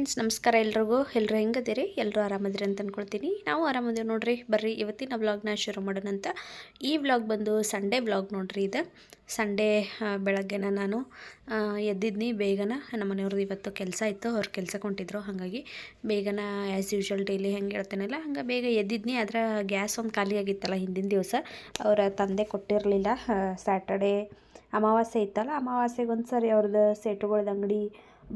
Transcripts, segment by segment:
Friends ನಮಸ್ಕಾರ ಎಲ್ರಿಗೂ. ಎಲ್ಲರೂ ಹೆಂಗದಿರಿ? ಎಲ್ಲರೂ ಆರಾಮದಿರಿ ಅಂತ ಅಂದ್ಕೊಳ್ತೀನಿ ನಾವು ಆರಾಮದೇವಿ ನೋಡ್ರಿ. ಬರ್ರಿ ಇವತ್ತಿನ ವ್ಲಾಗ್ನ ಶುರು ಮಾಡೋಣ ಅಂತ. ಈ ವ್ಲಾಗ್ ಬಂದು ಸಂಡೇ ವ್ಲಾಗ್ ನೋಡ್ರಿ ಇದು. ಸಂಡೇ ಬೆಳಗ್ಗೆನ ನಾನು ಎದ್ದಿದ್ನಿ ಬೇಗನ. ನಮ್ಮ ಮನೆಯವ್ರದ್ದು ಇವತ್ತು ಕೆಲಸ ಇತ್ತು. ಅವ್ರು ಕೆಲಸ ಹೊಂಟಿದ್ರು ಹಾಗಾಗಿ ಬೇಗನ ಆ್ಯಸ್ ಯೂಶ್ವಲ್ ಡೈಲಿ ಹೆಂಗೆ ಹೇಳ್ತೇನಲ್ಲ, ಹಂಗೆ ಬೇಗ ಎದ್ದಿದ್ನಿ. ಅದರ ಗ್ಯಾಸ್ ಒಂದು ಖಾಲಿ ಆಗಿತ್ತಲ್ಲ ಹಿಂದಿನ ದಿವಸ. ಅವರ ತಂದೆ ಕೊಟ್ಟಿರಲಿಲ್ಲ. ಸ್ಯಾಟರ್ಡೇ ಅಮಾವಾಸ್ಯೆ ಇತ್ತಲ್ಲ ಅಮಾವಾಸ್ಯೆಗೆ ಒಂದು ಸರಿ ಅವ್ರದ್ದು ಸೇಟುಗಳದ್ದು ಅಂಗಡಿ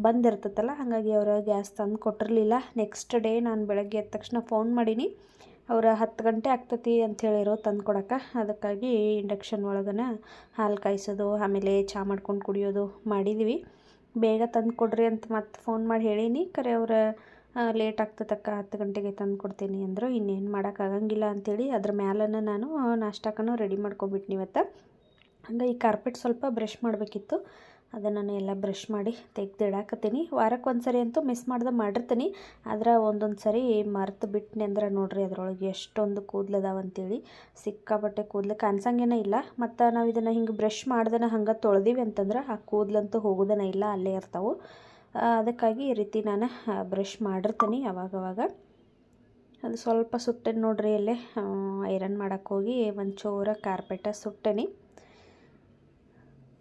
ಬಂದಿರ್ತೈತಲ್ಲ, ಹಾಗಾಗಿ ಅವರು ಗ್ಯಾಸ್ ತಂದು ಕೊಟ್ಟಿರಲಿಲ್ಲ. ನೆಕ್ಸ್ಟ್ ಡೇ ನಾನು ಬೆಳಗ್ಗೆ ಎದ್ದ ತಕ್ಷಣ ಫೋನ್ ಮಾಡೀನಿ. ಅವರ ಹತ್ತು ಗಂಟೆ ಆಗ್ತತಿ ಅಂತ ಹೇಳಿರೋ ತಂದು ಕೊಡೋಕೆ ಅದಕ್ಕಾಗಿ ಇಂಡಕ್ಷನ್ ಒಳಗನ ಹಾಲು ಕಾಯಿಸೋದು, ಆಮೇಲೆ ಚಹಾ ಮಾಡ್ಕೊಂಡು ಕುಡಿಯೋದು ಮಾಡಿದ್ವಿ. ಬೇಗ ತಂದು ಕೊಡ್ರಿ ಅಂತ ಮತ್ತೆ ಫೋನ್ ಮಾಡಿ ಹೇಳೀನಿ. ಕರೆ ಅವ್ರು ಲೇಟ್ ಆಗ್ತದಕ್ಕ ಹತ್ತು ಗಂಟೆಗೆ ತಂದು ಕೊಡ್ತೀನಿ ಅಂದರು. ಇನ್ನೇನು ಮಾಡೋಕ್ಕಾಗಂಗಿಲ್ಲ ಅಂಥೇಳಿ ಅದ್ರ ಮ್ಯಾಲನ ನಾನು ನಾಷ್ಟಕ್ಕೂ ರೆಡಿ ಮಾಡ್ಕೊಬಿಟ್ನಿ ಇವತ್ತು. ಹಂಗೆ ಈ ಕಾರ್ಪೆಟ್ ಸ್ವಲ್ಪ ಬ್ರಷ್ ಮಾಡಬೇಕಿತ್ತು. ಅದನ್ನು ನಾನು ಎಲ್ಲ ಬ್ರಷ್ ಮಾಡಿ ತೆಗ್ದಿಡಾಕತ್ತೀನಿ. ವಾರಕ್ಕೆ ಒಂದು ಸರಿ ಅಂತೂ ಮಿಸ್ ಮಾಡ್ದೆ ಮಾಡಿರ್ತೀನಿ. ಆದ್ರೆ ಒಂದೊಂದು ಸರಿ ಮರೆತು ಬಿಟ್ನಿ ಅಂದ್ರೆ ನೋಡ್ರಿ ಅದರೊಳಗೆ ಎಷ್ಟೊಂದು ಕೂದಲದಾವ ಅಂತೇಳಿ. ಸಿಕ್ಕಾಪಟ್ಟೆ ಕೂದಲು ಕಾಣಿಸಂಗೇನೇ ಇಲ್ಲ. ಮತ್ತು ನಾವು ಇದನ್ನು ಹಿಂಗೆ ಬ್ರಷ್ ಮಾಡ್ದನ ಹಂಗೆ ತೊಳೆದೀವಿ ಅಂತಂದ್ರೆ ಆ ಕೂದಲಂತೂ ಹೋಗೋದನ ಇಲ್ಲ, ಅಲ್ಲೇ ಇರ್ತಾವೆ. ಅದಕ್ಕಾಗಿ ಈ ರೀತಿ ನಾನು ಬ್ರಷ್ ಮಾಡಿರ್ತೀನಿ ಅವಾಗವಾಗ. ಅದು ಸ್ವಲ್ಪ ಸುಟ್ಟೆ ನೋಡ್ರಿ ಅಲ್ಲೇ ಐರನ್ ಮಾಡೋಕ್ಕೋಗಿ ಒಂಚೂರ ಕಾರ್ಪೆಟ ಸುಟ್ಟೆನಿ.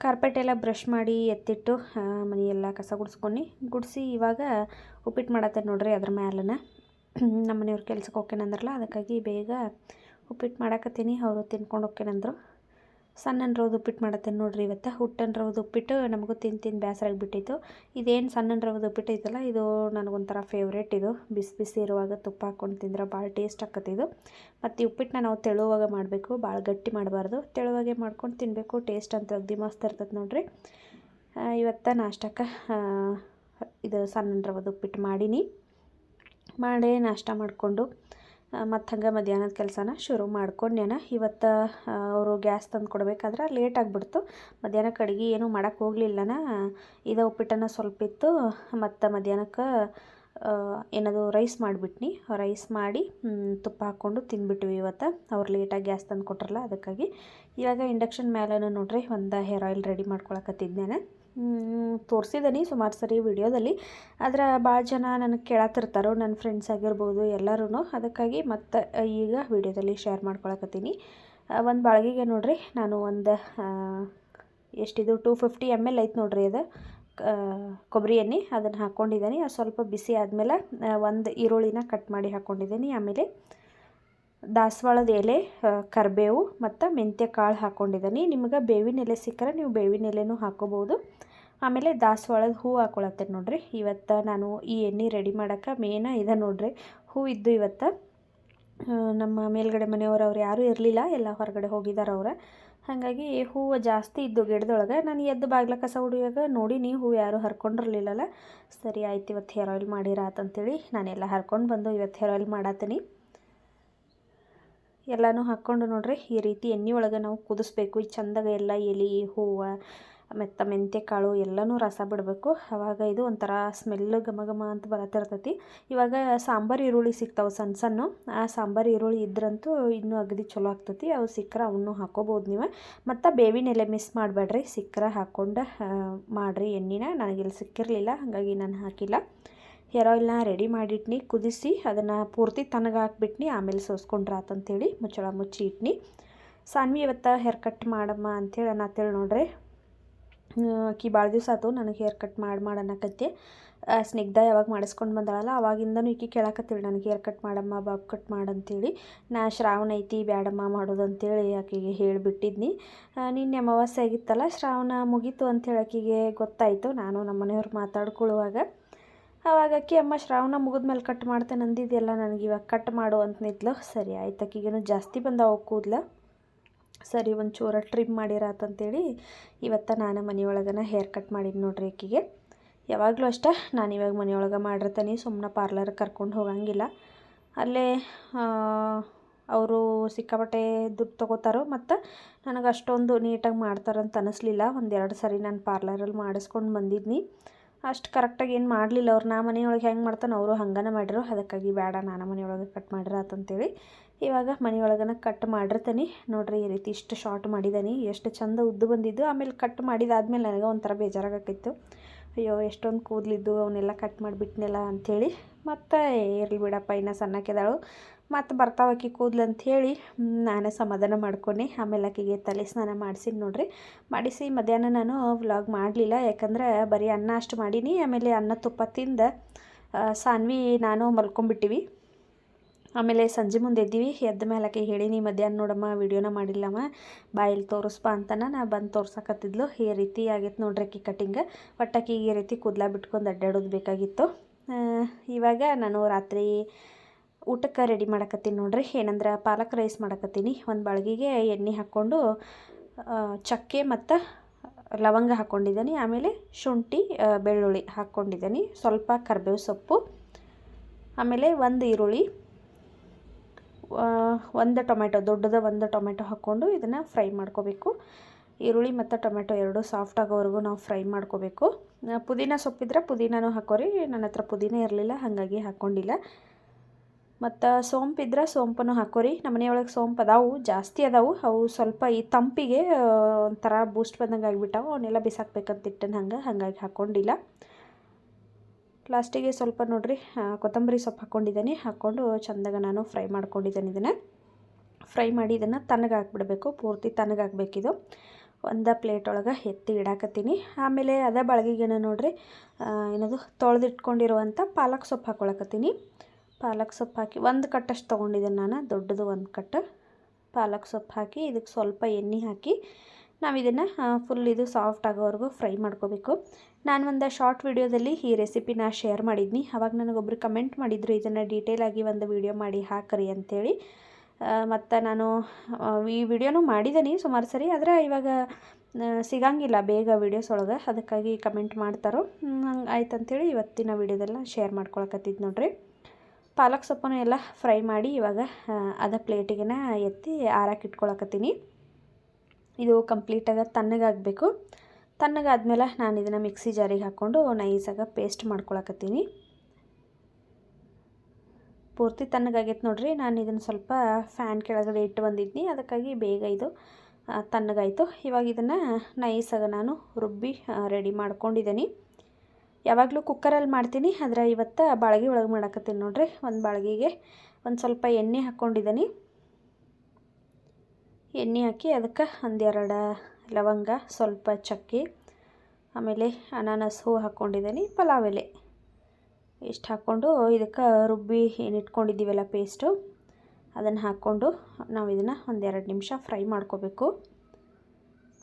ಕಾರ್ಪೆಟ್ ಎಲ್ಲ ಬ್ರಷ್ ಮಾಡಿ ಎತ್ತಿಟ್ಟು ಮನೆಯೆಲ್ಲ ಕಸ ಗುಡಿಸ್ಕೊಂಡು, ಗುಡಿಸಿ ಇವಾಗ ಉಪ್ಪಿಟ್ಟು ಮಾಡತ್ತೆ ನೋಡ್ರಿ ಅದ್ರ ಮ್ಯಾಲನ. ನಮ್ಮ ಮನೆಯವ್ರು ಕೆಲ್ಸಕ್ಕೆ ಹೋಗ್ಕೇನಂದ್ರಲ್ಲ, ಅದಕ್ಕಾಗಿ ಬೇಗ ಉಪ್ಪಿಟ್ಟು ಮಾಡಕತ್ತೀನಿ. ಅವರು ತಿನ್ಕೊಂಡು ಹೋಗ್ಕೇನಂದ್ರು. ಸಣ್ಣನ ರವ್ದು ಉಪ್ಪಿಟ್ಟು ಮಾಡತ್ತೆ ನೋಡ್ರಿ ಇವತ್ತು. ಹುಟ್ಟನ ರವ್ದು ಉಪ್ಪಿಟ್ಟು ನಮಗೂ ತಿಂದು ತಿಂದು ಬೇಸರಾಗಿ ಬಿಟ್ಟಿತ್ತು. ಇದೇನು ಸಣ್ಣನ ಉಪ್ಪಿಟ್ಟು ಐತಲ್ಲ, ಇದು ನನಗೊಂಥರ ಫೇವ್ರೇಟ್ ಇದು. ಬಿಸಿ ಬಿಸಿ ಇರುವಾಗ ತುಪ್ಪ ಹಾಕ್ಕೊಂಡು ತಿಂದ್ರೆ ಭಾಳ ಟೇಸ್ಟ್ ಆಕತ್ತಿದು ಮತ್ತು ಈ ಉಪ್ಪಿಟ್ಟನ್ನ ನಾವು ತೆಳುವಾಗ ಮಾಡಬೇಕು, ಭಾಳ ಗಟ್ಟಿ ಮಾಡಬಾರ್ದು. ತೆಳುವಾಗೆ ಮಾಡ್ಕೊಂಡು ತಿನ್ನಬೇಕು ಟೇಸ್ಟ್ ಅಂತ ಅಗ್ದಿ ಮಸ್ತ್ ಇರ್ತದೆ ನೋಡ್ರಿ. ಇವತ್ತು ನಾಷ್ಟಕ್ಕೆ ಇದು ಸಣ್ಣ ರವದ ಉಪ್ಪಿಟ್ಟು ಮಾಡೀನಿ. ಮಾಡಿ ನಾಷ್ಟ ಮಾಡಿಕೊಂಡು ಮತ್ತು ಹಂಗೆ ಮಧ್ಯಾಹ್ನದ ಕೆಲಸನ ಶುರು ಮಾಡ್ಕೊಂಡೇನ ಇವತ್ತು ಅವರು ಗ್ಯಾಸ್ ತಂದು ಕೊಡ್ಬೇಕಾದ್ರೆ ಲೇಟ್ ಆಗಿಬಿಡ್ತು. ಮಧ್ಯಾಹ್ನಕ್ಕೆ ಕಡಿಗೆ ಏನೂ ಮಾಡೋಕೆ ಹೋಗ್ಲಿಲ್ಲನ. ಇದು ಉಪ್ಪಿಟ್ಟನ್ನು ಸ್ವಲ್ಪ ಇತ್ತು. ಮತ್ತು ಮಧ್ಯಾಹ್ನಕ್ಕೆ ಏನದು ರೈಸ್ ಮಾಡಿಬಿಟ್ನಿ. ರೈಸ್ ಮಾಡಿ ತುಪ್ಪ ಹಾಕ್ಕೊಂಡು ತಿಂದ್ಬಿಟ್ವಿ ಇವತ್ತು. ಅವ್ರು ಲೇಟಾಗಿ ಗ್ಯಾಸ್ ತಂದು ಕೊಟ್ರಲ್ಲ ಅದಕ್ಕಾಗಿ. ಇವಾಗ ಇಂಡಕ್ಷನ್ ಮೇಲೆ ನೋಡ್ರಿ ಒಂದು ಹೇರ್ ಆಯಿಲ್ ರೆಡಿ ಮಾಡ್ಕೊಳಕತ್ತಿದ್ದೇನೆ ತೋರಿಸಿದ್ದೀನಿ ಸುಮಾರು ಸರಿ ವಿಡಿಯೋದಲ್ಲಿ. ಆದರೆ ಭಾಳ ಜನ ನನಗೆ ಕೇಳತ್ತಿರ್ತಾರೋ ನನ್ನ ಫ್ರೆಂಡ್ಸ್ ಆಗಿರ್ಬೋದು ಎಲ್ಲರೂ ಅದಕ್ಕಾಗಿ ಮತ್ತೆ ಈಗ ವಿಡಿಯೋದಲ್ಲಿ ಶೇರ್ ಮಾಡ್ಕೊಳಕತ್ತೀನಿ. ಒಂದು ಬಾಳ್ಗಿಗೆ ನೋಡಿರಿ, ನಾನು ಒಂದು ಎಷ್ಟಿದು ಟೂ ಫಿಫ್ಟಿ ಎಂ ಎಲ್ ಐತೆ ನೋಡಿರಿ ಅದು. ಕೊಬ್ಬರಿ ಎಣ್ಣೆ ಅದನ್ನು ಹಾಕ್ಕೊಂಡಿದ್ದೀನಿ ಅದು ಸ್ವಲ್ಪ ಬಿಸಿ ಆದಮೇಲೆ ಒಂದು ಈರುಳ್ಳಿನ ಕಟ್ ಮಾಡಿ ಹಾಕ್ಕೊಂಡಿದ್ದೀನಿ ಆಮೇಲೆ. ದಾಸವಾಳದ ಎಲೆ ಕರಿಬೇವು ಮತ್ತು ಮೆಂತ್ಯ ಕಾಳು ಹಾಕ್ಕೊಂಡಿದ್ದೀನಿ ನಿಮ್ಗೆ ಬೇವಿನ ಎಲೆ ಸಿಕ್ಕರೆ ನೀವು ಬೇವಿನ ಎಲೆನೂ ಹಾಕೋಬೋದು. ಆಮೇಲೆ ದಾಸವಾಳದ ಹೂ ಹಾಕೊಳತ್ತೆ ನೋಡ್ರಿ. ಇವತ್ತು ನಾನು ಈ ಎಣ್ಣೆ ರೆಡಿ ಮಾಡೋಕ್ಕೆ ಮೇನ ಇದೆ ನೋಡ್ರಿ. ಹೂ ಇದ್ದು ಇವತ್ತು ನಮ್ಮ ಮೇಲ್ಗಡೆ ಮನೆಯವರು ಅವ್ರು ಯಾರೂ ಇರಲಿಲ್ಲ, ಎಲ್ಲ ಹೊರಗಡೆ ಹೋಗಿದ್ದಾರೆ ಅವ್ರ. ಹಾಗಾಗಿ ಹೂವು ಜಾಸ್ತಿ ಇದ್ದು ಗಿಡದೊಳಗೆ ನಾನು ಎದ್ದು ಬಾಗ್ಲ ಕಸ ಹುಡಿಯಾಗ ನೋಡಿ ನೀವು ಹೂವು ಯಾರೂ ಹರ್ಕೊಂಡಿರಲಿಲ್ಲಲ್ಲ ಸರಿ, ಆಯ್ತು ಇವತ್ತು ಹೇರ್ ಆಯಿಲ್ ಮಾಡಿರಾತಂತೇಳಿ ನಾನೆಲ್ಲ ಹರ್ಕೊಂಡು ಬಂದು ಇವತ್ತು ಹೇರ್ ಆಯಿಲ್ ಮಾಡತ್ತೀನಿ. ಎಲ್ಲನೂ ಹಾಕ್ಕೊಂಡು ನೋಡ್ರಿ, ಈ ರೀತಿ ಎಣ್ಣೆ ಒಳಗೆ ನಾವು ಕುದಿಸ್ಬೇಕು. ಈ ಚಂದಾಗ ಎಲ್ಲ ಎಲೆ, ಹೂವು, ಮೆತ್ತ ಮೆಂತ್ಯ, ಕಾಳು ಎಲ್ಲನೂ ರಸ ಬಿಡಬೇಕು. ಆವಾಗ ಇದು ಒಂಥರ ಸ್ಮೆಲ್ ಘಮ ಘಮ ಅಂತ ಬರತ್ತಿರ್ತೈತಿ. ಇವಾಗ ಸಾಂಬಾರು ಈರುಳ್ಳಿ ಸಿಗ್ತಾವೆ ಸಣ್ಣ ಸಣ್ಣ. ಆ ಸಾಂಬಾರು ಈರುಳ್ಳಿ ಇದ್ರಂತೂ ಇನ್ನೂ ಅಗದಿ ಚಲೋ ಆಗ್ತೈತಿ. ಅವು ಸಿಕ್ಕರೆ ಅವನ್ನೂ ಹಾಕೋಬೋದು ನೀವು. ಮತ್ತು ಬೇವಿನ ಎಲೆ ಮಿಸ್ ಮಾಡಬೇಡ್ರಿ. ಸಿಕ್ಕರೆ ಹಾಕ್ಕೊಂಡು ಮಾಡಿರಿ ಎಣ್ಣೆನ. ಇಲ್ಲಿ ಸಿಕ್ಕಿರಲಿಲ್ಲ, ಹಾಗಾಗಿ ನಾನು ಹಾಕಿಲ್ಲ. ಹೇರ್ ಆಯಿಲ್ನ ರೆಡಿ ಮಾಡಿಟ್ನಿ, ಕುದಿಸಿ ಅದನ್ನು ಪೂರ್ತಿ ತನಗೆ ಹಾಕ್ಬಿಟ್ನಿ, ಆಮೇಲೆ ಸೋಸ್ಕೊಂಡ್ರೆ ಆತಂತೇಳಿ ಮುಚ್ಚಳ ಮುಚ್ಚಿ ಇಟ್ನಿ. ಸಾನ್ವಿ ಇವತ್ತು ಹೇರ್ ಕಟ್ ಮಾಡಮ್ಮ ಅಂಥೇಳಿ ಅನ್ನತ್ತೇಳಿ ನೋಡ್ರಿ. ಆಕಿ ಭಾಳ ದಿವಸ ಆಯ್ತು ನನಗೆ ಹೇರ್ ಕಟ್ ಮಾಡಿ ಮಾಡಿ ಅನ್ನಕತ್ತಿ. ಸ್ನಿಗ್ಧ ಯಾವಾಗ ಮಾಡಿಸ್ಕೊಂಡು ಬಂದಾಳಲ್ಲ, ಅವಾಗಿಂದನೂ ಈಕಿ ಕೇಳಕತ್ತೇಳಿ ನನಗೆ ಹೇರ್ ಕಟ್ ಮಾಡಮ್ಮ, ಬಾಬ್ ಕಟ್ ಮಾಡಂತೇಳಿ ನಾ ಶ್ರಾವಣ ಐತಿ, ಬ್ಯಾಡಮ್ಮ ಮಾಡೋದು ಅಂತೇಳಿ ಆಕೆಗೆ ಹೇಳಿಬಿಟ್ಟಿದ್ನಿ. ನಿನ್ನೆ ಅಮಾವಾಸ್ಯೆ ಆಗಿತ್ತಲ್ಲ, ಶ್ರಾವಣ ಮುಗೀತು ಅಂತೇಳಿ ಆಕೆಗೆ ಗೊತ್ತಾಯಿತು. ನಾನು ನಮ್ಮ ಮನೆಯವ್ರು ಮಾತಾಡ್ಕೊಳ್ಳುವಾಗ ಅವಾಗ ಅಕ್ಕಿ, ಅಮ್ಮ ಶ್ರಾವಣ ಮುಗಿದ್ಮೇಲೆ ಕಟ್ ಮಾಡ್ತೇನೆ ನಂದಿದೆಯಲ್ಲ ನನಗೆ ಇವಾಗ ಕಟ್ ಮಾಡು ಅಂತ ನಿಂತ್ಲು ಸರಿ, ಆಯ್ತು ಅಕ್ಕಿಗೇನು ಜಾಸ್ತಿ ಬಂದಾವ ಕೂದ್ಲು. ಸರಿ ಒಂದು ಚೂರ ಟ್ರಿಮ್ ಮಾಡಿರತ್ತಂತೇಳಿ ಇವತ್ತು ನಾನು ಮನೆಯೊಳಗನ ಹೇರ್ ಕಟ್ ಮಾಡಿದ್ದು ನೋಡ್ರಿ ಅಕ್ಕಿಗೆ. ಯಾವಾಗಲೂ ಅಷ್ಟೇ, ನಾನು ಇವಾಗ ಮನೆಯೊಳಗೆ ಮಾಡಿರ್ತೀನಿ ಸುಮ್ಮನೆ ಪಾರ್ಲರ್ ಕರ್ಕೊಂಡು ಹೋಗಂಗಿಲ್ಲ. ಅಲ್ಲೇ ಅವರು ಸಿಕ್ಕಾಪಟ್ಟೆ ದುಡ್ಡು ತೊಗೋತಾರೋ, ಮತ್ತು ನನಗೆ ಅಷ್ಟೊಂದು ನೀಟಾಗಿ ಮಾಡ್ತಾರಂತ ಅನ್ನಿಸ್ಲಿಲ್ಲ ಒಂದೆರಡು ಸರಿ ನಾನು ಪಾರ್ಲರಲ್ಲಿ ಮಾಡಿಸ್ಕೊಂಡು ಬಂದಿದ್ನಿ. ಅಷ್ಟು ಕರೆಕ್ಟಾಗಿ ಏನು ಮಾಡಲಿಲ್ಲ. ಅವ್ರು ನಾ ಮನೆಯೊಳಗೆ ಹೆಂಗೆ ಮಾಡ್ತಾನೆ ಅವರು ಹಂಗನ ಮಾಡಿರೋ. ಅದಕ್ಕಾಗಿ ಬೇಡ, ನಾನು ಮನೆಯೊಳಗೆ ಕಟ್ ಮಾಡಿರತ್ತಂತೇಳಿ ಇವಾಗ ಮನೆಯೊಳಗನ ಕಟ್ ಮಾಡಿರ್ತೀನಿ. ನೋಡ್ರಿ ಈ ರೀತಿ ಇಷ್ಟು ಶಾರ್ಟ್ ಮಾಡಿದ್ದೀನಿ ಎಷ್ಟು ಚಂದ ಉದ್ದು ಬಂದಿದ್ದು. ಆಮೇಲೆ ಕಟ್ ಮಾಡಿದಾದ್ಮೇಲೆ ನನಗೆ ಒಂಥರ ಬೇಜಾರಾಗಕ್ಕಿತ್ತು ಅಯ್ಯೋ, ಎಷ್ಟೊಂದು ಕೂದಲಿದ್ದು ಅವನ್ನೆಲ್ಲ ಕಟ್ ಮಾಡಿಬಿಟ್ನೆಲ್ಲ ಅಂಥೇಳಿ ಮತ್ತು ಇರಲಿ ಬಿಡಪ್ಪ, ಇನ್ನು ಸಣ್ಣಕ್ಕಿದಾಳು. ಮತ್ತು ಬರ್ತಾವಕ್ಕಿ ಅಂತ ಹೇಳಿ ನಾನೇ ಸಮಾಧಾನ ಮಾಡ್ಕೊಂಡೆ ಆಮೇಲೆ ಆಕೆಗೆ ತಲೆ ಸ್ನಾನ ಮಾಡಿಸಿನಿ ನೋಡ್ರಿ. ಮಾಡಿಸಿ ಮಧ್ಯಾಹ್ನ ನಾನು ವ್ಲಾಗ್ ಮಾಡಲಿಲ್ಲ. ಯಾಕಂದ್ರೆ ಬರೀ ಅನ್ನ ಅಷ್ಟು ಮಾಡೀನಿ. ಆಮೇಲೆ ಅನ್ನ ತುಪ್ಪ ತಿಂದ ಸಾನ್ವಿ, ನಾನು ಮಲ್ಕೊಂಬಿಟ್ಟಿವಿ. ಆಮೇಲೆ ಸಂಜೆ ಮುಂದೆ ಎದ್ದೀವಿ. ಎದ್ದ ಮೇಲೆ ಆಕೆ ಹೇಳೀನಿ ಮಧ್ಯಾಹ್ನ ನೋಡಮ್ಮ, ವಿಡಿಯೋನ ಮಾಡಿಲ್ಲಮ್ಮ ಬಾಯಲ್ಲಿ ತೋರಿಸ್ಬಾ ಅಂತನ ನಾ ಬಂದು ತೋರ್ಸಕತ್ತಿದ್ಲು. ಈ ರೀತಿ ಆಗೈತೆ ನೋಡ್ರಿ ಆಕಿ ಕಟಿಂಗ್. ಒಟ್ಟಾಕಿ ಈ ರೀತಿ ಕೂದಲ ಬಿಟ್ಕೊಂಡು ಅಡ್ಡಾಡೋದು ಬೇಕಾಗಿತ್ತು. ಇವಾಗ ನಾನು ರಾತ್ರಿ ಊಟಕ್ಕೆ ರೆಡಿ ಮಾಡಕತ್ತೀನಿ ನೋಡ್ರಿ. ಏನಂದ್ರೆ ಪಾಲಕ್ ರೈಸ್ ಮಾಡಕತ್ತೀನಿ. ಒಂದು ಬಾಳ್ಗಿಗೆ ಎಣ್ಣೆ ಹಾಕ್ಕೊಂಡು ಚಕ್ಕೆ ಮತ್ತು ಲವಂಗ ಹಾಕ್ಕೊಂಡಿದ್ದೀನಿ ಆಮೇಲೆ ಶುಂಠಿ ಬೆಳ್ಳುಳ್ಳಿ ಹಾಕ್ಕೊಂಡಿದ್ದೀನಿ ಸ್ವಲ್ಪ ಕರ್ಬೇವು ಸೊಪ್ಪು. ಆಮೇಲೆ ಒಂದು ಈರುಳ್ಳಿ ಒಂದು ಟೊಮೆಟೊ ದೊಡ್ಡದ ಒಂದು ಟೊಮೆಟೊ ಹಾಕ್ಕೊಂಡು ಇದನ್ನು ಫ್ರೈ ಮಾಡ್ಕೋಬೇಕು. ಈರುಳ್ಳಿ ಮತ್ತು ಟೊಮೆಟೊ ಎರಡು ಸಾಫ್ಟ್ ಆಗೋವರೆಗೂ ನಾವು ಫ್ರೈ ಮಾಡ್ಕೋಬೇಕು. ಪುದೀನ ಸೊಪ್ಪಿದ್ರೆ ಪುದೀನೂ ಹಾಕೋರಿ. ನನ್ನ ಹತ್ರ ಪುದೀನ ಇರಲಿಲ್ಲ, ಹಾಗಾಗಿ ಹಾಕ್ಕೊಂಡಿಲ್ಲ ಮತ್ತು ಸೋಂಪಿದ್ರೆ ಸೋಂಪನ್ನು ಹಾಕೋರಿ. ನಮ್ಮ ಮನೆಯೊಳಗೆ ಸೋಂಪು ಅದಾವು, ಜಾಸ್ತಿ ಅದಾವು. ಅವು ಸ್ವಲ್ಪ ಈ ತಂಪಿಗೆ ಒಂಥರ ಬೂಸ್ಟ್ ಬಂದಂಗೆ ಆಗಿಬಿಟ್ಟಾವು. ಅವನ್ನೆಲ್ಲ ಬಿಸಾಕ್ಬೇಕಂತ ಇಟ್ಟನ ಹಂಗೆ, ಹಾಗಾಗಿ ಹಾಕ್ಕೊಂಡಿಲ್ಲ ಲಾಸ್ಟಿಗೆ ಸ್ವಲ್ಪ ನೋಡಿರಿ ಕೊತ್ತಂಬರಿ ಸೊಪ್ಪು ಹಾಕ್ಕೊಂಡಿದ್ದೀನಿ ಹಾಕ್ಕೊಂಡು ಚಂದಾಗ ನಾನು ಫ್ರೈ ಮಾಡ್ಕೊಂಡಿದ್ದೇನೆ ಇದನ್ನು. ಫ್ರೈ ಮಾಡಿ ಇದನ್ನು ತಣ್ಣಗೆ ಹಾಕ್ಬಿಡಬೇಕು. ಪೂರ್ತಿ ತಣ್ಣಗೆ ಹಾಕ್ಬೇಕಿದು. ಒಂದು ಪ್ಲೇಟ್ ಒಳಗೆ ಎತ್ತಿ ಇಡಾಕತ್ತೀನಿ. ಆಮೇಲೆ ಅದೇ ಬಳಗಿಗೆನ ನೋಡ್ರಿ ಏನದು ತೊಳೆದಿಟ್ಕೊಂಡಿರುವಂಥ ಪಾಲಕ್ ಸೊಪ್ಪು ಹಾಕ್ಕೊಳಕತ್ತೀನಿ ಪಾಲಕ್ ಸೊಪ್ಪು ಹಾಕಿ ಒಂದು ಕಟ್ಟಷ್ಟು ತೊಗೊಂಡಿದ್ದೇನೆ ನಾನು, ದೊಡ್ಡದು ಒಂದು ಕಟ್ಟು ಪಾಲಕ್ ಸೊಪ್ಪು ಹಾಕಿ ಇದಕ್ಕೆ ಸ್ವಲ್ಪ ಎಣ್ಣೆ ಹಾಕಿ ನಾವು ಇದನ್ನು ಫುಲ್ ಇದು ಸಾಫ್ಟ್ ಆಗೋವರೆಗೂ ಫ್ರೈ ಮಾಡ್ಕೋಬೇಕು. ನಾನು ಒಂದು ಶಾರ್ಟ್ ವಿಡಿಯೋದಲ್ಲಿ ಈ ರೆಸಿಪಿನ ಶೇರ್ ಮಾಡಿದ್ನಿ. ಅವಾಗ ನನಗೊಬ್ಬರು ಕಮೆಂಟ್ ಮಾಡಿದ್ರು, ಇದನ್ನು ಡೀಟೇಲಾಗಿ ಒಂದು ವಿಡಿಯೋ ಮಾಡಿ ಹಾಕ್ರಿ ಅಂಥೇಳಿ ಮತ್ತು ನಾನು ಈ ವಿಡಿಯೋನೂ ಮಾಡಿದ್ದೀನಿ ಸುಮಾರು ಸರಿ, ಆದರೆ ಇವಾಗ ಸಿಗಂಗಿಲ್ಲ ಬೇಗ ವಿಡಿಯೋಸ್ ಒಳಗೆ, ಅದಕ್ಕಾಗಿ ಕಮೆಂಟ್ ಮಾಡ್ತಾರೋ. ಹಂಗೆ ಆಯ್ತು ಅಂತೇಳಿ ಇವತ್ತಿನ ವಿಡಿಯೋದೆಲ್ಲ ಶೇರ್ ಮಾಡ್ಕೊಳಕತ್ತಿದ್ದು ನೋಡ್ರಿ. ಪಾಲಕ್ ಸೊಪ್ಪನ್ನು ಎಲ್ಲ ಫ್ರೈ ಮಾಡಿ ಇವಾಗ ಅದ ಪ್ಲೇಟಿಗೆನ ಎತ್ತಿ ಆರಕ್ಕೆ ಇಟ್ಕೊಳಕತ್ತೀನಿ. ಇದು ಕಂಪ್ಲೀಟಾಗಿ ತಣ್ಣಗಾಗಬೇಕು. ತಣ್ಣಗಾದ್ಮೇಲೆ ನಾನು ಇದನ್ನು ಮಿಕ್ಸಿ ಜಾರಿಗೆ ಹಾಕ್ಕೊಂಡು ನೈಸಾಗಿ ಪೇಸ್ಟ್ ಮಾಡ್ಕೊಳಕತ್ತೀನಿ. ಪೂರ್ತಿ ತಣ್ಣಗಾಗೈತೆ ನೋಡಿರಿ. ನಾನು ಇದನ್ನು ಸ್ವಲ್ಪ ಫ್ಯಾನ್ ಕೆಳಗಡೆ ಇಟ್ಟು ಬಂದಿದ್ನಿ. ಅದಕ್ಕಾಗಿ ಬೇಗ ಇದು ತಣ್ಣಗಾಯಿತು. ಇವಾಗ ಇದನ್ನು ನೈಸಾಗ ನಾನು ರುಬ್ಬಿ ರೆಡಿ ಮಾಡ್ಕೊಂಡಿದ್ದೀನಿ. ಯಾವಾಗಲೂ ಕುಕ್ಕರಲ್ಲಿ ಮಾಡ್ತೀನಿ, ಆದರೆ ಇವತ್ತು ಬಾಳ್ಗೆ ಒಳಗೆ ಮಾಡಕತ್ತೀನಿ ನೋಡಿರಿ. ಒಂದು ಬಾಳ್ಗಿಗೆ ಒಂದು ಸ್ವಲ್ಪ ಎಣ್ಣೆ ಹಾಕ್ಕೊಂಡಿದ್ದೀನಿ ಎಣ್ಣೆ ಹಾಕಿ ಅದಕ್ಕೆ ಒಂದೆರಡು ಲವಂಗ, ಸ್ವಲ್ಪ ಚಕ್ಕೆ, ಆಮೇಲೆ ಅನಾನಸ್ ಹೂ ಹಾಕ್ಕೊಂಡಿದ್ದೀನಿ ಪಲಾವ್ ಎಲೆ. ಇಷ್ಟು ಹಾಕ್ಕೊಂಡು ಇದಕ್ಕೆ ರುಬ್ಬಿ ಏನು ಇಟ್ಕೊಂಡಿದ್ದೀವಲ್ಲ ಪೇಸ್ಟು ಅದನ್ನು ಹಾಕ್ಕೊಂಡು ನಾವು ಇದನ್ನು ಒಂದೆರಡು ನಿಮಿಷ ಫ್ರೈ ಮಾಡ್ಕೋಬೇಕು.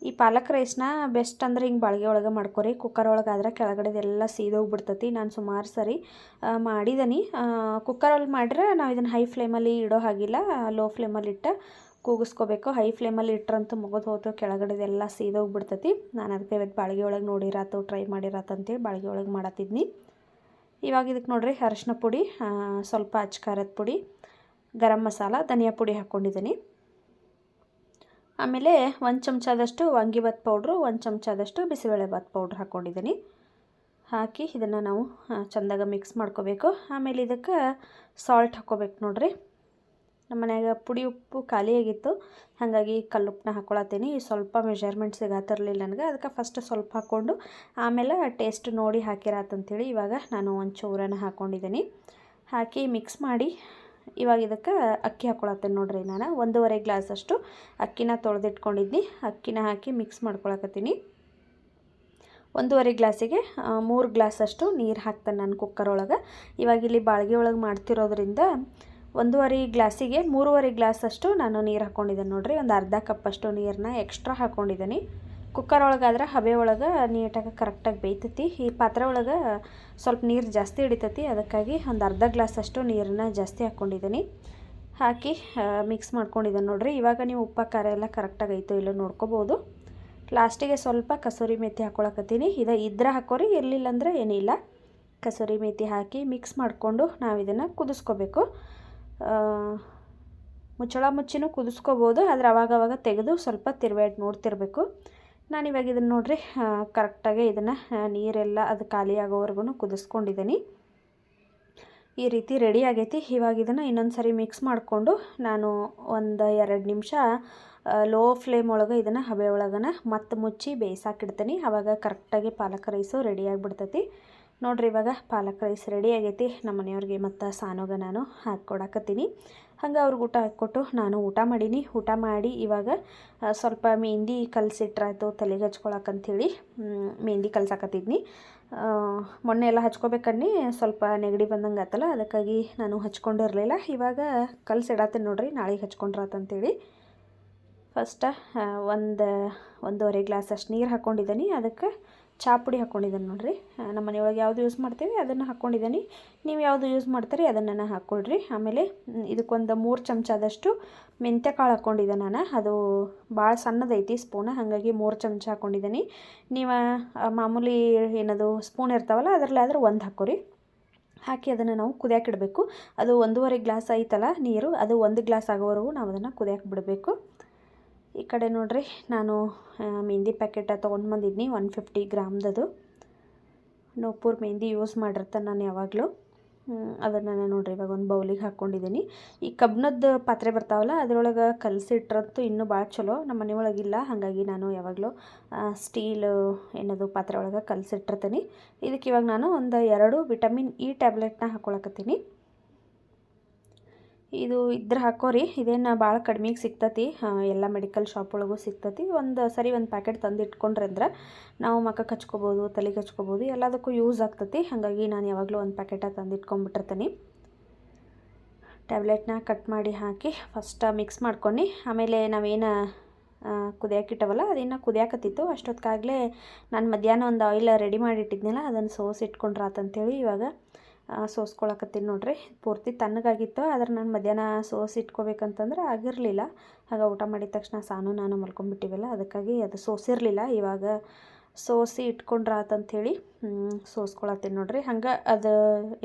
ಈ ಪಾಲಕ್ ರೈಸ್ನ ಬೆಸ್ಟ್ ಅಂದ್ರೆ ಹಿಂಗೆ ಬಾಳ್ಗೆ ಒಳಗೆ ಮಾಡ್ಕೊರಿ. ಕುಕ್ಕರ್ ಒಳಗೆ ಆದ್ರೆ ಕೆಳಗಡೆದೆಲ್ಲ ಸೀದೋಗ್ಬಿಡ್ತತಿ. ನಾನು ಸುಮಾರು ಸರಿ ಮಾಡಿದ್ದೀನಿ ಕುಕ್ಕರಲ್ಲಿ ಮಾಡಿದ್ರೆ ನಾವು ಇದನ್ನು ಹೈ ಫ್ಲೇಮಲ್ಲಿ ಇಡೋ ಹಾಗಿಲ್ಲ. ಲೋ ಫ್ಲೇಮಲ್ಲಿ ಇಟ್ಟು ಕೂಗಿಸ್ಕೋಬೇಕು. ಹೈ ಫ್ಲೇಮಲ್ಲಿ ಇಟ್ರಂತೂ ಮುಗಿದು ಹೋತು, ಕೆಳಗಡೆದೆಲ್ಲ ಸೀದೋಗ್ಬಿಡ್ತತಿ. ನಾನು ಅದಕ್ಕೆ ಇವತ್ತು ಬಾಳ್ಗೆ ಒಳಗೆ ನೋಡಿರಾತು ಟ್ರೈ ಮಾಡಿರಾತಂತೇಳಿ ಬಾಳ್ಗೆ ಒಳಗೆ ಮಾಡತ್ತಿದ್ನಿ. ಇವಾಗ ಇದಕ್ಕೆ ನೋಡ್ರಿ ಅರಶಿನ ಪುಡಿ ಸ್ವಲ್ಪ ಅಚ್ಕಾರದ ಪುಡಿ, ಗರಂ ಮಸಾಲ, ಧನಿಯಾ ಪುಡಿ ಹಾಕ್ಕೊಂಡಿದ್ದೀನಿ ಆಮೇಲೆ ಒಂದು ಚಮಚದಷ್ಟು ವಾಂಗಿಭಾತ್ ಪೌಡ್ರು, ಒಂದು ಚಮಚದಷ್ಟು ಬಿಸಿಬೇಳೆಭಾತ್ ಪೌಡ್ರ್ ಹಾಕ್ಕೊಂಡಿದ್ದೀನಿ. ಹಾಕಿ ಇದನ್ನು ನಾವು ಚೆಂದಾಗ ಮಿಕ್ಸ್ ಮಾಡ್ಕೋಬೇಕು. ಆಮೇಲೆ ಇದಕ್ಕೆ ಸಾಲ್ಟ್ ಹಾಕ್ಕೋಬೇಕು ನೋಡ್ರಿ. ನಮ್ಮ ಮನ್ಯಾಗ ಪುಡಿ ಉಪ್ಪು ಖಾಲಿಯಾಗಿತ್ತು ಹಾಗಾಗಿ ಕಲ್ಲುಪ್ಪನ್ನ ಹಾಕ್ಕೊಳತ್ತೀನಿ ಸ್ವಲ್ಪ ಮೆಜರ್ಮೆಂಟ್ ಸಿಗತ್ತಿರಲಿಲ್ಲ ನನಗೆ. ಅದಕ್ಕೆ ಫಸ್ಟ್ ಸ್ವಲ್ಪ ಹಾಕ್ಕೊಂಡು, ಆಮೇಲೆ ಟೇಸ್ಟ್ ನೋಡಿ ಹಾಕಿರಾತಂತೇಳಿ ಇವಾಗ ನಾನು ಒಂದು ಚೂರನ್ನು ಹಾಕ್ಕೊಂಡಿದ್ದೀನಿ. ಹಾಕಿ ಮಿಕ್ಸ್ ಮಾಡಿ ಇವಾಗ ಇದಕ್ಕೆ ಅಕ್ಕಿ ಹಾಕ್ಕೊಳತ್ತೇನೆ ನೋಡಿರಿ ನಾನು. ಒಂದೂವರೆ ಗ್ಲಾಸಷ್ಟು ಅಕ್ಕಿನ ತೊಳೆದಿಟ್ಕೊಂಡಿದ್ನಿ. ಅಕ್ಕಿನ ಹಾಕಿ ಮಿಕ್ಸ್ ಮಾಡ್ಕೊಳಕತ್ತೀನಿ. ಒಂದೂವರೆ ಗ್ಲಾಸಿಗೆ ಮೂರು ಗ್ಲಾಸಷ್ಟು ನೀರು ಹಾಕ್ತೇನೆ ನಾನು ಕುಕ್ಕರ್ ಒಳಗೆ. ಇವಾಗ ಇಲ್ಲಿ ಬಾಳ್ಗೆ ಒಳಗೆ ಮಾಡ್ತಿರೋದ್ರಿಂದ ಒಂದೂವರೆ ಗ್ಲಾಸಿಗೆ, ಮೂರುವರೆ ಗ್ಲಾಸಷ್ಟು ನಾನು ನೀರು ಹಾಕ್ಕೊಂಡಿದ್ದೇನೆ ನೋಡಿರಿ. ಒಂದು ಅರ್ಧ ಕಪ್ಪಷ್ಟು ನೀರನ್ನ ಎಕ್ಸ್ಟ್ರಾ ಹಾಕ್ಕೊಂಡಿದ್ದೀನಿ ಕುಕ್ಕರ್ ಒಳಗಾದ್ರೆ ಹಬೆ ಒಳಗೆ ನೀಟಾಗಿ ಕರೆಕ್ಟಾಗಿ ಬೇಯ್ತೈತಿ. ಈ ಪಾತ್ರೆ ಒಳಗೆ ಸ್ವಲ್ಪ ನೀರು ಜಾಸ್ತಿ ಹಿಡಿತೈತಿ. ಅದಕ್ಕಾಗಿ ಒಂದು ಅರ್ಧ ಗ್ಲಾಸಷ್ಟು ನೀರನ್ನ ಜಾಸ್ತಿ ಹಾಕ್ಕೊಂಡಿದ್ದೀನಿ ಹಾಕಿ ಮಿಕ್ಸ್ ಮಾಡ್ಕೊಂಡಿದ್ದೆ ನೋಡಿರಿ. ಇವಾಗ ನೀವು ಉಪ್ಪ, ಖಾರ ಎಲ್ಲ ಕರೆಕ್ಟಾಗಿ ಐತೋ ಇಲ್ಲೋ ನೋಡ್ಕೋಬೋದು. ಲಾಸ್ಟಿಗೆ ಸ್ವಲ್ಪ ಕಸೂರಿ ಮೇಥಿ ಹಾಕ್ಕೊಳಕತ್ತೀನಿ ಇದು ಇದ್ರೆ ಹಾಕೋರಿ, ಇರಲಿಲ್ಲ ಅಂದರೆ ಏನಿಲ್ಲ. ಕಸೂರಿ ಮೇಥಿ ಹಾಕಿ ಮಿಕ್ಸ್ ಮಾಡಿಕೊಂಡು ನಾವು ಇದನ್ನು ಕುದಿಸ್ಕೋಬೇಕು ಮುಚ್ಚಳ ಮುಚ್ಚಿನೂ ಕುದಿಸ್ಕೋಬೋದು. ಆದರೆ ಅವಾಗವಾಗ ತೆಗೆದು ಸ್ವಲ್ಪ ತಿರುವೇಟ್ ನೋಡ್ತಿರ್ಬೇಕು. ನಾನು ಇವಾಗ ಇದನ್ನು ನೋಡ್ರಿ ಕರೆಕ್ಟಾಗಿ ಇದನ್ನು ನೀರೆಲ್ಲ ಅದು ಖಾಲಿ ಆಗೋವರೆಗೂ ಕುದಿಸ್ಕೊಂಡಿದ್ದೀನಿ ಈ ರೀತಿ ರೆಡಿ ಆಗೈತಿ. ಇವಾಗ ಇದನ್ನು ಇನ್ನೊಂದು ಸರಿ ಮಿಕ್ಸ್ ಮಾಡಿಕೊಂಡು ನಾನು ಒಂದು ಎರಡು ನಿಮಿಷ ಲೋ ಫ್ಲೇಮ್ ಒಳಗೆ ಇದನ್ನು ಹಬೆ ಒಳಗನ ಮತ್ತೆ ಮುಚ್ಚಿ ಬೇಯಿಸಾಕಿಡ್ತೀನಿ. ಆವಾಗ ಕರೆಕ್ಟಾಗಿ ಪಾಲಕ್ ರೈಸು ರೆಡಿ ಆಗಿಬಿಡ್ತೈತಿ. ನೋಡ್ರಿ ಇವಾಗ ಪಾಲಕ್ ರೈಸ್ ರೆಡಿ ಆಗೈತಿ. ನಮ್ಮ ಮನೆಯವ್ರಿಗೆ ಮತ್ತು ಸಾನೋಗ ನಾನು ಹಾಕ್ಕೊಡಕತ್ತೀನಿ. ಹಂಗೆ ಅವ್ರಿಗೆ ಊಟ ಹಾಕ್ಕೊಟ್ಟು ನಾನು ಊಟ ಮಾಡೀನಿ. ಊಟ ಮಾಡಿ ಇವಾಗ ಸ್ವಲ್ಪ ಮೆಹಂದಿ ಕಲಸಿಟ್ರಾಯ್ತು ತಲೆಗೆ ಹಚ್ಕೊಳಕ್ಕಂಥೇಳಿ ಮೆಹಂದಿ ಕಲ್ಸಾಕತ್ತಿದ್ನಿ. ಮೊನ್ನೆ ಎಲ್ಲ ಹಚ್ಕೋಬೇಕನ್ನಿ ಸ್ವಲ್ಪ ನೆಗಡಿ ಬಂದಂಗೆ ಆತಲ್ಲ, ಅದಕ್ಕಾಗಿ ನಾನು ಹಚ್ಕೊಂಡಿರಲಿಲ್ಲ ಇವಾಗ ಕಲ್ಸಿಡತ್ತೀನಿ ನೋಡ್ರಿ, ನಾಳೆಗೆ ಹಚ್ಕೊಂಡ್ರಾತಂತೇಳಿ ಫಸ್ಟ ಒಂದು, ಒಂದೂವರೆ ಗ್ಲಾಸ್ ಅಷ್ಟು ನೀರು ಹಾಕ್ಕೊಂಡಿದ್ದೀನಿ ಅದಕ್ಕೆ ಚಹಾ ಪುಡಿ ಹಾಕ್ಕೊಂಡಿದ್ದೀನಿ ನೋಡಿರಿ. ನಮ್ಮ ಮನೆಯೊಳಗೆ ಯಾವುದು ಯೂಸ್ ಮಾಡ್ತೀವಿ ಅದನ್ನು ಹಾಕ್ಕೊಂಡಿದ್ದೀನಿ ನೀವು ಯಾವುದು ಯೂಸ್ ಮಾಡ್ತೀರಿ ಅದನ್ನು ಹಾಕ್ಕೊಳ್ರಿ ಆಮೇಲೆ ಇದಕ್ಕೊಂದು ಮೂರು ಚಮಚದಷ್ಟು ಮೆಂತ್ಯ ಕಾಳು ಹಾಕ್ಕೊಂಡಿದ್ದೆ ನಾನು. ಅದು ಭಾಳ ಸಣ್ಣದೈತಿ ಸ್ಪೂನ ಹಾಗಾಗಿ ಮೂರು ಚಮಚ ಹಾಕ್ಕೊಂಡಿದ್ದೀನಿ ನೀವು ಮಾಮೂಲಿ ಏನದು ಸ್ಪೂನ್ ಇರ್ತಾವಲ್ಲ ಅದರಲ್ಲಿ ಆದ್ರೆ ಒಂದು ಹಾಕೋರಿ. ಹಾಕಿ ಅದನ್ನು ನಾವು ಕುದಿಯಕ್ಕೆ ಇಡಬೇಕು. ಅದು ಒಂದೂವರೆ ಗ್ಲಾಸ್ ಐತಲ್ಲ ನೀರು, ಅದು ಒಂದು ಗ್ಲಾಸ್ ಆಗೋವರೆಗೂ ನಾವು ಅದನ್ನು ಕುದಿಯಕ್ಕೆ ಬಿಡಬೇಕು. ಈ ಕಡೆ ನೋಡ್ರಿ, ನಾನು ಮೆಹಂದಿ ಪ್ಯಾಕೆಟ್ ತೊಗೊಂಡು ಬಂದಿದ್ದೀನಿ ಒನ್ ಫಿಫ್ಟಿ ಗ್ರಾಮ್ದದು. ನೋಪೂರ್ ಮೆಹಂದಿ ಯೂಸ್ ಮಾಡಿರ್ತಾನೆ ನಾನು ಯಾವಾಗಲೂ. ಅದನ್ನು ನಾನು ನೋಡ್ರಿ, ಇವಾಗ ಒಂದು ಬೌಲಿಗೆ ಹಾಕ್ಕೊಂಡಿದ್ದೀನಿ ಈ ಕಬ್ಬಿಣದ ಪಾತ್ರೆ ಬರ್ತಾವಲ್ಲ, ಅದರೊಳಗೆ ಕಲಸಿಟ್ರಂತೂ ಇನ್ನೂ ಭಾಳ ಚಲೋ. ನಮ್ಮ ಮನೆಯೊಳಗಿಲ್ಲ ಹಾಗಾಗಿ ನಾನು ಯಾವಾಗಲೂ ಸ್ಟೀಲ್ ಏನದು ಪಾತ್ರೆ ಒಳಗೆ ಕಲಸಿಟ್ಟಿರ್ತೀನಿ. ಇದಕ್ಕೆ ಇವಾಗ ನಾನು ಒಂದು ಎರಡು ವಿಟಮಿನ್ ಇ ಟ್ಯಾಬ್ಲೆಟ್ನ ಹಾಕ್ಕೊಳಕತ್ತೀನಿ ಇದು ಇದ್ರೆ ಹಾಕೋರಿ, ಇದೇನು ಭಾಳ ಕಡಿಮೆಗೆ ಸಿಗ್ತತಿ. ಎಲ್ಲ ಮೆಡಿಕಲ್ ಶಾಪ್ ಒಳಗೂ ಸಿಗ್ತತಿ. ಒಂದು, ಸರಿ ಒಂದು ಪ್ಯಾಕೆಟ್ ತಂದು ಇಟ್ಕೊಂಡ್ರೆ ಅಂದ್ರೆ ನಾವು ಮಖಕ್ಕೆ ಹಚ್ಕೋಬೋದು ತಲೆಗೆ ಹಚ್ಕೋಬೋದು ಎಲ್ಲದಕ್ಕೂ ಯೂಸ್ ಆಗ್ತತಿ. ಹಾಗಾಗಿ ನಾನು ಯಾವಾಗಲೂ ಒಂದು ಪ್ಯಾಕೆಟ ತಂದು ಇಟ್ಕೊಂಡ್ಬಿಟ್ಟಿರ್ತೀನಿ ಟ್ಯಾಬ್ಲೆಟ್ನ ಕಟ್ ಮಾಡಿ ಹಾಕಿ ಫಸ್ಟ್ ಮಿಕ್ಸ್ ಮಾಡ್ಕೊಂಡು ಆಮೇಲೆ ನಾವೇನು ಕುದಿಯಾಕಿಟ್ಟವಲ್ಲ, ಅದನ್ನು ಕುದಿಯಾಕತ್ತಿತ್ತು. ಅಷ್ಟೊತ್ತಿಗಾಗಲೇ ನಾನು ಮಧ್ಯಾಹ್ನ ಒಂದು ಆಯಿಲ್ ರೆಡಿ ಮಾಡಿಟ್ಟಿದ್ನಲ್ಲ ಅದನ್ನು ಸೋಸಿ ಇಟ್ಕೊಂಡ್ರಾತಂತೇಳಿ ಇವಾಗ ಸೋಸ್ಕೊಳಕತ್ತೀನಿ ನೋಡಿರಿ. ಪೂರ್ತಿ ತಣ್ಣಗಾಗಿತ್ತು, ಆದ್ರೆ ನಾನು ಮಧ್ಯಾಹ್ನ ಸೋಸಿ ಇಟ್ಕೋಬೇಕಂತಂದ್ರೆ ಆಗಿರಲಿಲ್ಲ. ಆಗ ಊಟ ಮಾಡಿದ ತಕ್ಷಣ ಸಾನು ನಾನು ಮಲ್ಕೊಂಡ್ಬಿಟ್ಟಿವಲ್ಲ ಅದಕ್ಕಾಗಿ ಅದು ಸೋಸಿರಲಿಲ್ಲ. ಇವಾಗ ಸೋಸಿ ಇಟ್ಕೊಂಡ್ರಾತಂಥೇಳಿ ಸೋಸ್ಕೊಳತ್ತೀನಿ ನೋಡಿರಿ. ಹಂಗೆ ಅದು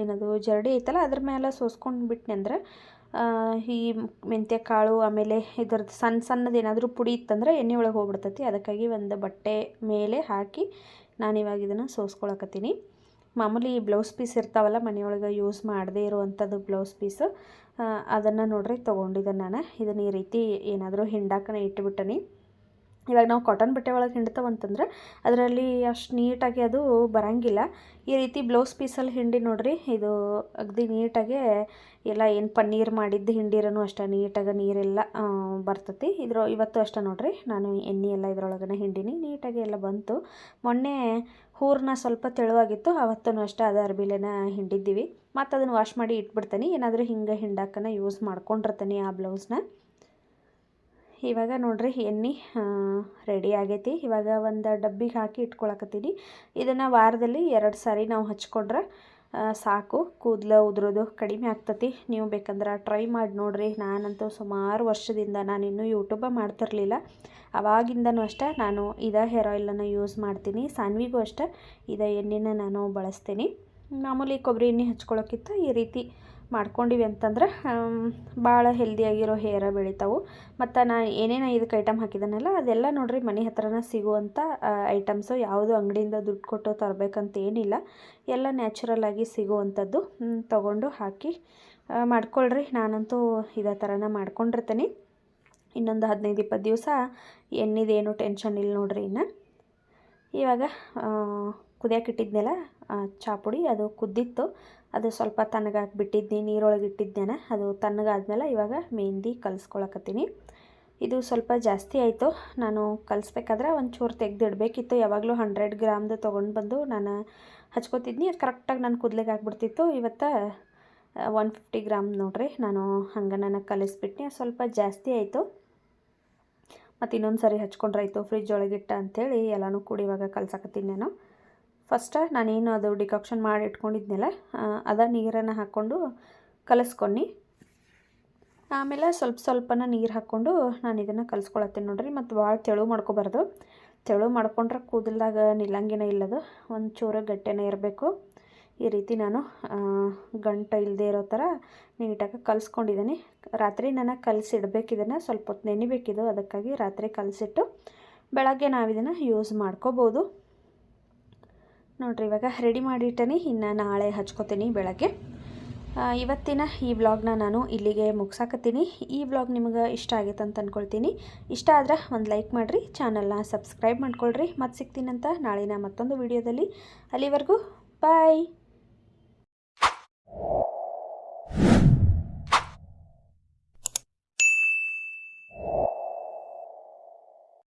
ಏನದು ಜರಡಿ ಐತಲ್ಲ, ಅದ್ರ ಮೇಲೆ ಸೋಸ್ಕೊಂಡು ಬಿಟ್ನೆ ಅಂದ್ರೆ ಈ ಮೆಂತ್ಯ ಕಾಳು ಆಮೇಲೆ ಇದ್ರದ್ದು ಸಣ್ಣ ಸಣ್ಣದು ಏನಾದರೂ ಪುಡಿ ಇತ್ತಂದ್ರೆ ಎಣ್ಣೆ ಒಳಗೆ ಹೋಗ್ಬಿಡ್ತೈತಿ. ಅದಕ್ಕಾಗಿ ಒಂದು ಬಟ್ಟೆ ಮೇಲೆ ಹಾಕಿ ನಾನು ಇವಾಗ ಇದನ್ನು ಸೋಸ್ಕೊಳಕತ್ತೀನಿ. ಮಾಮೂಲಿ ಬ್ಲೌಸ್ ಪೀಸ್ ಇರ್ತಾವಲ್ಲ ಮನೆಯೊಳಗೆ ಯೂಸ್ ಮಾಡದೇ ಇರುವಂಥದ್ದು ಬ್ಲೌಸ್ ಪೀಸು ಅದನ್ನು ನೋಡ್ರಿ ತೊಗೊಂಡಿದ್ದೆ ನಾನು. ಇದನ್ನು ಈ ರೀತಿ ಏನಾದರೂ ಹಿಂಡಾಕನ ಇಟ್ಬಿಟ್ಟನಿ. ಇವಾಗ ನಾವು ಕಾಟನ್ ಬಟ್ಟೆ ಒಳಗೆ ಹಿಂಡ್ತಾವಂತಂದ್ರೆ ಅದರಲ್ಲಿ ಅಷ್ಟು ನೀಟಾಗಿ ಅದು ಬರಂಗಿಲ್ಲ. ಈ ರೀತಿ ಬ್ಲೌಸ್ ಪೀಸಲ್ಲಿ ಹಿಂಡಿ ನೋಡ್ರಿ, ಇದು ಅಗದಿ ನೀಟಾಗೆ ಎಲ್ಲ ಏನು ಪನ್ನೀರ್ ಮಾಡಿದ್ದು ಹಿಂಡಿರನು ಅಷ್ಟೇ, ನೀಟಾಗಿ ನೀರೆಲ್ಲ ಬರ್ತತಿ. ಇದ್ರ ಇವತ್ತು ಅಷ್ಟೇ ನೋಡ್ರಿ, ನಾನು ಎಣ್ಣೆ ಎಲ್ಲ ಇದ್ರೊಳಗನೆ ಹಿಂಡಿನಿ, ನೀಟಾಗಿ ಎಲ್ಲ ಬಂತು. ಮೊನ್ನೆ ಹೂರನ್ನ ಸ್ವಲ್ಪ ತೆಳುವಾಗಿತ್ತು ಅವತ್ತೂ ಅಷ್ಟೇ ಅದು ಅರ್ಬಿಲೇನ ಹಿಂಡಿದ್ದೀವಿ. ಮತ್ತು ಅದನ್ನು ವಾಶ್ ಮಾಡಿ ಇಟ್ಬಿಡ್ತೀನಿ. ಏನಾದರೂ ಹಿಂಗೆ ಹಿಂಡಾಕನ ಯೂಸ್ ಮಾಡ್ಕೊಂಡಿರ್ತೀನಿ ಆ ಬ್ಲೌಸ್ನ ಇವಾಗ ನೋಡ್ರಿ ಎಣ್ಣೆ ರೆಡಿ ಆಗೈತಿ. ಇವಾಗ ಒಂದು ಡಬ್ಬಿಗೆ ಹಾಕಿ ಇಟ್ಕೊಳಕತ್ತೀನಿ. ಇದನ್ನು ವಾರದಲ್ಲಿ ಎರಡು ಸಾರಿ ನಾವು ಹಚ್ಕೊಂಡ್ರೆ ಸಾಕು. ಕೂದಲು ಉದುರೋದು ಕಡಿಮೆ ಆಗ್ತತಿ. ನೀವು ಬೇಕಂದ್ರೆ ಟ್ರೈ ಮಾಡಿ ನೋಡ್ರಿ. ನಾನಂತೂ ಸುಮಾರು ವರ್ಷದಿಂದ ನಾನು ಇನ್ನೂ ಯೂಟ್ಯೂಬ ಮಾಡ್ತಿರ್ಲಿಲ್ಲ. ಅವಾಗಿಂದನೂ ಅಷ್ಟೇ ನಾನು ಇದೇ ಹೇರ್ ಆಯಿಲನ್ನು ಯೂಸ್ ಮಾಡ್ತೀನಿ, ಸಾನ್ವಿಗೂ ಅಷ್ಟೇ. ಇದೇ ಎಣ್ಣೆನ ನಾನು ಬಳಸ್ತೀನಿ. ಮಾಮೂಲಿ ಕೊಬ್ಬರಿ ಎಣ್ಣೆ ಹಚ್ಕೊಳ್ಳೋಕ್ಕಿಂತ ಈ ರೀತಿ ಮಾಡ್ಕೊಂಡಿವಿ ಅಂತಂದ್ರೆ ಭಾಳ ಹೆಲ್ದಿಯಾಗಿರೋ ಹೇರ ಬೆಳಿತಾವು. ಮತ್ತು ನಾನು ಏನೇನು ಇದಕ್ಕೆ ಐಟಮ್ ಹಾಕಿದ್ದಾನಲ್ಲ ಅದೆಲ್ಲ ನೋಡ್ರಿ ಮನೆ ಹತ್ರನ ಸಿಗುವಂಥ ಐಟಮ್ಸು. ಯಾವುದು ಅಂಗಡಿಯಿಂದ ದುಡ್ಡು ಕೊಟ್ಟು ತರಬೇಕಂತ ಏನಿಲ್ಲ ಎಲ್ಲ ನ್ಯಾಚುರಲ್ ಆಗಿ ಸಿಗುವಂಥದ್ದು. ತಗೊಂಡು ಹಾಕಿ ಮಾಡ್ಕೊಳ್ರಿ. ನಾನಂತೂ ಇದೇ ಥರನ ಮಾಡ್ಕೊಂಡಿರ್ತೀನಿ. ಇನ್ನೊಂದು ಹದಿನೈದು, ಇಪ್ಪತ್ತು ದಿವಸ ಎಣ್ಣಿದೇನು ಟೆನ್ಷನ್ ಇಲ್ಲ ನೋಡ್ರಿ ಇನ್ನು. ಇವಾಗ ಕುದಿಯಕ್ಕೆ ಇಟ್ಟಿದ್ನಲ್ಲ ಚಾ ಪುಡಿ, ಅದು ಕುದ್ದಿತ್ತು. ಅದು ಸ್ವಲ್ಪ ತಣ್ಣಗಾಕಿ ಬಿಟ್ಟಿದ್ನಿ ನೀರೊಳಗೆ ಇಟ್ಟಿದ್ದೇನೆ ಅದು ತಣ್ಣಗಾದ್ಮೇಲೆ ಇವಾಗ ಮೆಹಂದಿ ಕಲಿಸ್ಕೊಳಕತ್ತೀನಿ. ಇದು ಸ್ವಲ್ಪ ಜಾಸ್ತಿ ಆಯಿತು. ನಾನು ಕಲಿಸ್ಬೇಕಾದ್ರೆ ಒಂಚೂರು ತೆಗೆದಿಡಬೇಕಿತ್ತು. ಯಾವಾಗಲೂ ಹಂಡ್ರೆಡ್ ಗ್ರಾಮ್ದು ತೊಗೊಂಡು ಬಂದು ನಾನು ಹಚ್ಕೋತಿದ್ನಿ. ಅದು ಕರೆಕ್ಟಾಗಿ ನಾನು ಕುದ್ಲಿಗೆ ಹಾಕ್ಬಿಡ್ತಿತ್ತು. ಇವತ್ತು ಒನ್ ಫಿಫ್ಟಿ ಗ್ರಾಮ್ ನೋಡ್ರಿ. ನಾನು ಹಂಗೆ ನನಗೆ ಕಲಿಸ್ಬಿಟ್ನಿ ಸ್ವಲ್ಪ ಜಾಸ್ತಿ ಆಯಿತು. ಮತ್ತು ಇನ್ನೊಂದು ಸರಿ ಹಚ್ಕೊಂಡ್ರಾಯ್ತು ಫ್ರಿಜ್ ಒಳಗಿಟ್ಟ ಅಂಥೇಳಿ ಎಲ್ಲನೂ ಕೂಡಿ ಇವಾಗ ಕಲ್ಸಕತ್ತೀನಿ ನಾನು. ಫಸ್ಟ್ ನಾನೇನು ಅದು ಡಿಕಾಕ್ಷನ್ ಮಾಡಿ ಇಟ್ಕೊಂಡಿದ್ನಲ್ಲ ಅದ ನೀರನ್ನು ಹಾಕ್ಕೊಂಡು ಕಲಿಸ್ಕೊನ್ನಿ ಆಮೇಲೆ ಸ್ವಲ್ಪ ಸ್ವಲ್ಪನ ನೀರು ಹಾಕ್ಕೊಂಡು ನಾನು ಇದನ್ನು ಕಲಿಸ್ಕೊಳತ್ತೀನಿ ನೋಡ್ರಿ, ಮತ್ತು ಭಾಳ ತೆಳು ಮಾಡ್ಕೊಬಾರ್ದು. ತೆಳು ಮಾಡ್ಕೊಂಡ್ರೆ ಕೂದಲ್ದಾಗ ನಿಲ್ಲಂಗಿನ ಇಲ್ಲದು, ಒಂದು ಚೂರು ಗಟ್ಟಿನೇ ಇರಬೇಕು. ಈ ರೀತಿ ನಾನು ಗಂಟ ಇಲ್ಲದೆ ಇರೋ ಥರ ನೀಟಾಗಿ ಕಲಿಸ್ಕೊಂಡಿದ್ದೀನಿ. ರಾತ್ರಿ ನಾನು ಕಲಸಿಡ್ಬೇಕು, ಇದನ್ನು ಸ್ವಲ್ಪ ಹೊತ್ತು ನೆನಿಬೇಕಿದು, ಅದಕ್ಕಾಗಿ ರಾತ್ರಿ ಕಲಸಿಟ್ಟು ಬೆಳಗ್ಗೆ ನಾವು ಇದನ್ನು ಯೂಸ್ ಮಾಡ್ಕೋಬೋದು. ನೋಡಿರಿ, ಇವಾಗ ರೆಡಿ ಮಾಡಿಟ್ಟನಿ, ಇನ್ನು ನಾಳೆ ಹಚ್ಕೋತೀನಿ ಬೆಳಗ್ಗೆ. ಇವತ್ತಿನ ಈ ವ್ಲಾಗ್ನ ನಾನು ಇಲ್ಲಿಗೆ ಮುಗ್ಸಾಕತ್ತೀನಿ. ಈ ವ್ಲಾಗ್ ನಿಮಗೆ ಇಷ್ಟ ಆಗೈತೆ ಅಂತ ಅಂದ್ಕೊಳ್ತೀನಿ ಇಷ್ಟ ಆದ್ರೆ ಒಂದು ಲೈಕ್ ಮಾಡಿರಿ, ಚಾನಲ್ನ ಸಬ್ಸ್ಕ್ರೈಬ್ ಮಾಡ್ಕೊಳ್ರಿ. ಮತ್ತು ಸಿಗ್ತೀನಂತ ನಾಳಿನ ಮತ್ತೊಂದು ವಿಡಿಯೋದಲ್ಲಿ. ಅಲ್ಲಿವರೆಗೂ ಬಾಯ್!